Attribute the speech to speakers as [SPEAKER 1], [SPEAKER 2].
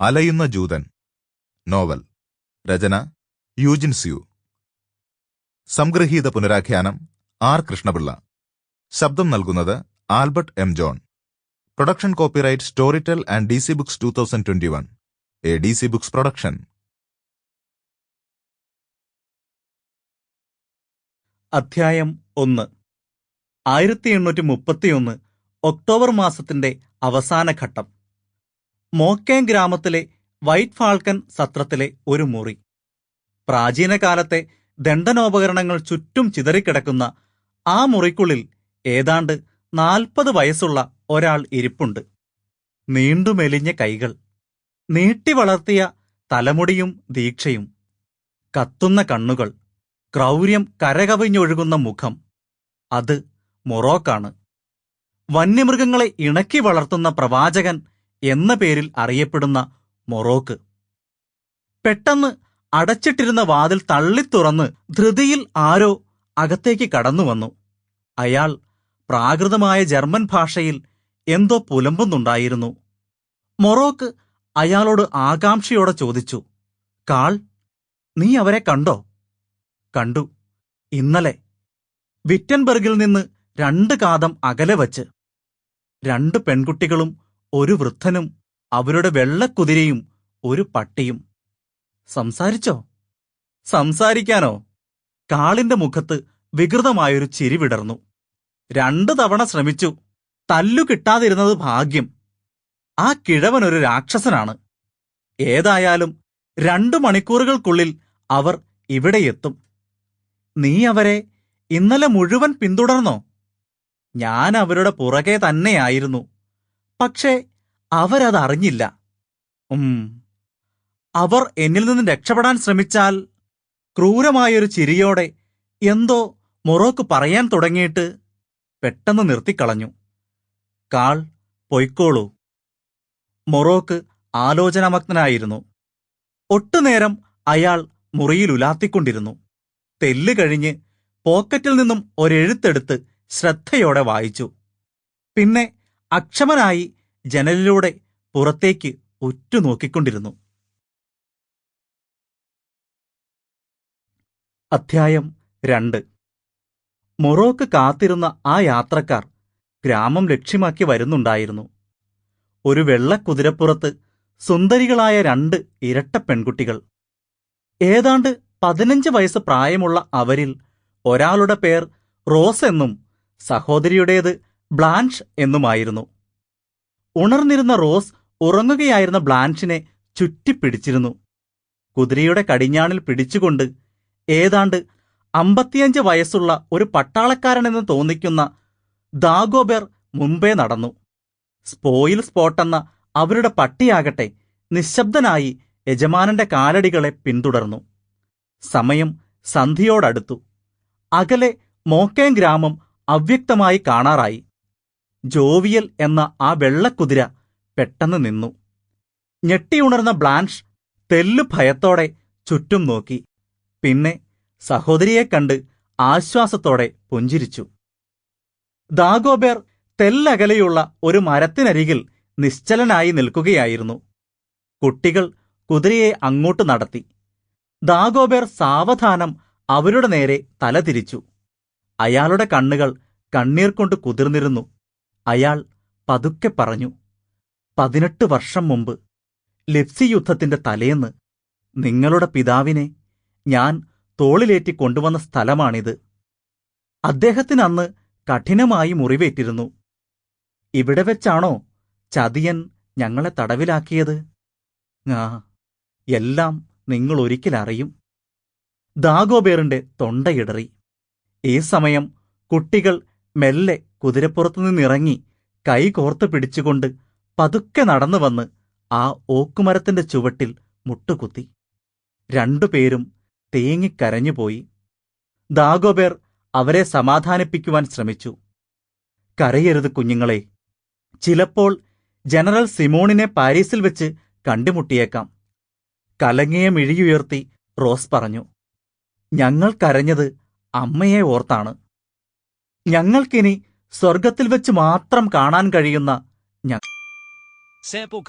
[SPEAKER 1] അലയുന്ന ജൂതൻ. നോവൽ. രചന. യൂജിൻസ്യു സംഗ്രഹീത പുനരാഖ്യാനം. ആർ. കൃഷ്ണപിള്ള. ശബ്ദം നൽകുന്നത് Albert M. John. Production copyright Storytel and D C Books two thousand twenty one. A D C Books production.
[SPEAKER 2] അധ്യായം ഒന്ന്. ആയിരത്തി എണ്ണൂറ്റി മുപ്പത്തിയൊന്ന് ഒക്ടോബർ മാസത്തിന്റെ അവസാന ഘട്ടം മോക്കേം ഗ്രാമത്തിലെ വൈറ്റ് ഫാൾക്കൻ സത്രത്തിലെ ഒരു മുറി. പ്രാചീന കാലത്തെ ദണ്ഡനോപകരണങ്ങൾ ചുറ്റും ചിതറിക്കിടക്കുന്ന ആ മുറിക്കുള്ളിൽ ഏതാണ്ട് നാൽപ്പത് വയസ്സുള്ള ഒരാൾ ഇരിപ്പുണ്ട്. നീണ്ടുമെലിഞ്ഞ കൈകൾ നീട്ടി വളർത്തിയ തലമുടിയും ദീക്ഷയും കത്തുന്ന കണ്ണുകൾ ക്രൗര്യം കരകവിഞ്ഞൊഴുകുന്ന മുഖം അത് മൊറോക്കാണ്. വന്യമൃഗങ്ങളെ ഇണക്കി വളർത്തുന്ന പ്രവാചകൻ എന്ന പേരിൽ അറിയപ്പെടുന്ന മൊറോക്ക്. പെട്ടെന്ന് അടച്ചിട്ടിരുന്ന വാതിൽ തള്ളി തുറന്ന് ധൃതിയിൽ ആരോ അകത്തേക്ക് കടന്നു വന്നു. അയാൾ പ്രാകൃതമായ ജർമ്മൻ ഭാഷയിൽ എന്തോ പുലമ്പുന്നുണ്ടായിരുന്നു. മൊറോക്ക് അയാളോട് ആകാംക്ഷയോടെ ചോദിച്ചു കാൾ നീ അവരെ കണ്ടോ? കണ്ടു. ഇന്നലെ വിറ്റൻബർഗിൽ നിന്ന് രണ്ട് കാതം അകലെ വച്ച് രണ്ട് പെൺകുട്ടികളും ഒരു വൃദ്ധനും അവരുടെ വെള്ളക്കുതിരയും ഒരു പട്ടിയും. സംസാരിച്ചോ? സംസാരിക്കാനോ? കാളിന്റെ മുഖത്ത് വികൃതമായൊരു ചിരി വിടർന്നു. രണ്ടു തവണ ശ്രമിച്ചു. തല്ലു കിട്ടാതിരുന്നത് ഭാഗ്യം. ആ കിഴവൻ ഒരു രാക്ഷസനാണ്. ഏതായാലും രണ്ടു മണിക്കൂറുകൾക്കുള്ളിൽ അവർ ഇവിടെയെത്തും നീ അവരെ ഇന്നലെ മുഴുവൻ പിന്തുടർന്നോ? ഞാൻ അവരുടെ പുറകെ തന്നെയായിരുന്നു. പക്ഷേ അവരതറിഞ്ഞില്ല അവർ എന്നിൽ നിന്ന് രക്ഷപ്പെടാൻ ശ്രമിച്ചാൽ ക്രൂരമായൊരു ചിരിയോടെ എന്തോ മൊറോക്ക് പറയാൻ തുടങ്ങിയിട്ട് പെട്ടെന്ന് നിർത്തിക്കളഞ്ഞു. കാൾ പൊയ്ക്കോളൂ. മൊറോക്ക് ആലോചനാമഗ്നായിരുന്നു ഒട്ടുനേരം അയാൾ മുറിയിൽ ഉലാത്തിക്കൊണ്ടിരുന്നു. തെല്ല് കഴിഞ്ഞ് പോക്കറ്റിൽ നിന്നും ഒരെഴുത്തെടുത്ത് ശ്രദ്ധയോടെ വായിച്ചു. പിന്നെ അക്ഷമനായി ജനലിലൂടെ പുറത്തേക്ക് ഉറ്റുനോക്കിക്കൊണ്ടിരുന്നു. അധ്യായം രണ്ട്. മൊറോക്ക് കാത്തിരുന്ന ആ യാത്രക്കാർ ഗ്രാമം ലക്ഷ്യമാക്കി വരുന്നുണ്ടായിരുന്നു. ഒരു വെള്ള കുതിരപ്പുറത്ത് സുന്ദരികളായ രണ്ട് ഇരട്ട പെൺകുട്ടികൾ. ഏതാണ്ട് പതിനഞ്ച് വയസ്സ് പ്രായമുള്ള അവരിൽ ഒരാളുടെ പേർ റോസ് എന്നും സഹോദരിയുടേത് ബ്ലാൻഷ് എന്നുമായിരുന്നു. ഉണർന്നിരുന്ന റോസ് ഉറങ്ങുകയായിരുന്ന ബ്ലാൻഷിനെ ചുറ്റിപ്പിടിച്ചിരുന്നു. കുതിരയുടെ കടിഞ്ഞാണിൽ പിടിച്ചുകൊണ്ട് ഏതാണ്ട് അമ്പത്തിയഞ്ച് വയസ്സുള്ള ഒരു പട്ടാളക്കാരനെന്ന് തോന്നിക്കുന്ന ദാഗോബെർ മുമ്പേ നടന്നു. സ്പോയിൽ സ്പോട്ടെന്ന അവരുടെ പട്ടിയാകട്ടെ നിശബ്ദനായി യജമാനന്റെ കാലടികളെ പിന്തുടർന്നു. സമയം സന്ധിയോടടുത്തു അകലെ മോക്കേം ഗ്രാമം അവ്യക്തമായി കാണാറായി. ജോവിയൽ എന്ന ആ വെള്ളക്കുതിര പെട്ടെന്ന് നിന്നു. ഞെട്ടിയുണർന്ന ബ്ലാൻഷ് തെല്ലു ഭയത്തോടെ ചുറ്റും നോക്കി. പിന്നെ സഹോദരിയെ കണ്ട് ആശ്വാസത്തോടെ പുഞ്ചിരിച്ചു. ദാഗോബേർ തെല്ലകലെയുള്ള ഒരു മരത്തിനരികിൽ നിശ്ചലനായി നിൽക്കുകയായിരുന്നു. കുട്ടികൾ കുതിരയെ അങ്ങോട്ട് നടത്തി. ദാഗോബേർ സാവധാനം അവരുടെ നേരെ തലതിരിച്ചു. അയാളുടെ കണ്ണുകൾ കണ്ണീർ കൊണ്ട് കുതിർന്നിരുന്നു. അയാൾ പതുക്കെ പറഞ്ഞു പതിനെട്ട് വർഷം മുമ്പ് ലെപ്സി യുദ്ധത്തിന്റെ തലേന്ന് നിങ്ങളുടെ പിതാവിനെ ഞാൻ തോളിലേറ്റി കൊണ്ടുവന്ന സ്ഥലമാണിത്. അദ്ദേഹത്തിന് അന്ന് കഠിനമായി മുറിവേറ്റിരുന്നു. ഇവിടെ വെച്ചാണോ ചതിയൻ ഞങ്ങളെ തടവിലാക്കിയത്? ആ എല്ലാം നിങ്ങൾ ഒരിക്കലറിയും ദാഗോബേറിന്റെ തൊണ്ടയിടറി ഈ സമയം കുട്ടികൾ മെല്ലെ കുതിരപ്പുറത്തു നിന്നിറങ്ങി കൈ കോർത്ത് പിടിച്ചുകൊണ്ട് പതുക്കെ നടന്നു വന്ന് ആ ഓക്കുമരത്തിന്റെ ചുവട്ടിൽ മുട്ടുകുത്തി. രണ്ടുപേരും തേങ്ങിക്കരഞ്ഞുപോയി ദാഗോബേർ അവരെ സമാധാനിപ്പിക്കുവാൻ ശ്രമിച്ചു. കരയരുത് കുഞ്ഞുങ്ങളെ. ചിലപ്പോൾ ജനറൽ സിമോണിനെ പാരീസിൽ വെച്ച് കണ്ടുമുട്ടിയേക്കാം. കലങ്ങിയ മിഴിയുയർത്തി റോസ് പറഞ്ഞു ഞങ്ങൾ കരഞ്ഞത് അമ്മയെ ഓർത്താണ്. ഞങ്ങൾക്കിനി സ്വർഗത്തിൽ വെച്ച് മാത്രം കാണാൻ കഴിയുന്ന
[SPEAKER 3] Sample